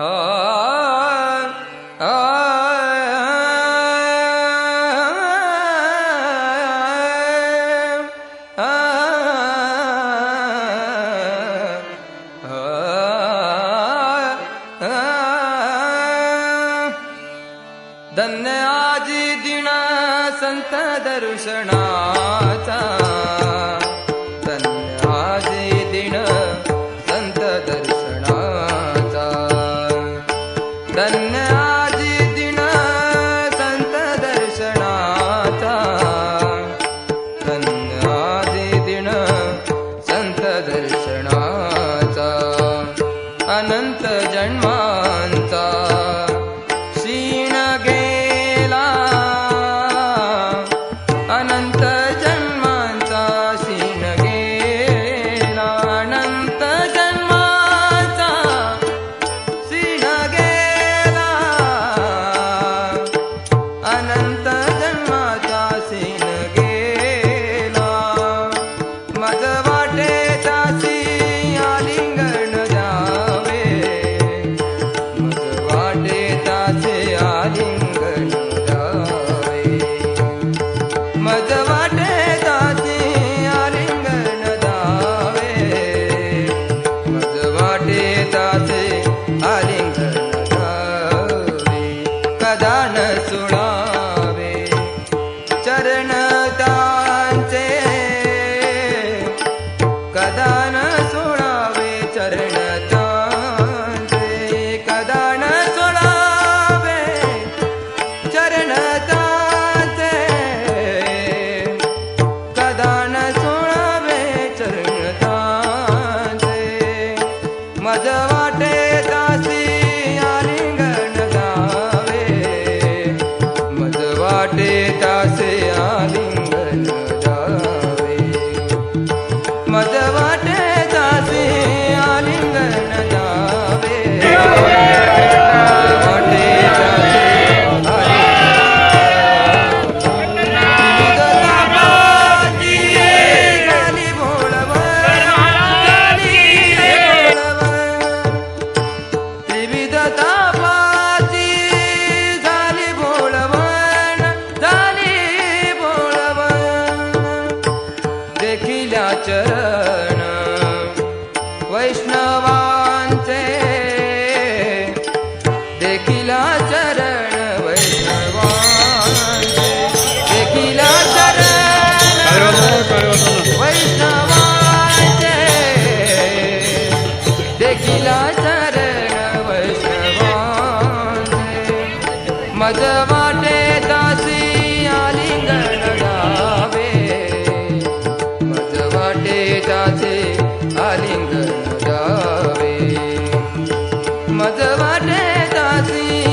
धन्य दिना सन्तदर्शना दर्शनाचा தன் दान सुणावे चरण दानचे कदान सुणावे चरण दानचे कदान सुणावे चरण दानचे कदान सुळावे चरण दानचे मज वाटे ले दास आले चरण. वैष्णवांचे देखील चरण वैष्णवांचे देखील चरण. वैष्णवांचे देखील चरण वैष्णवांचे. मज वाटे दास ਕਰੇ ਦਾਸੀ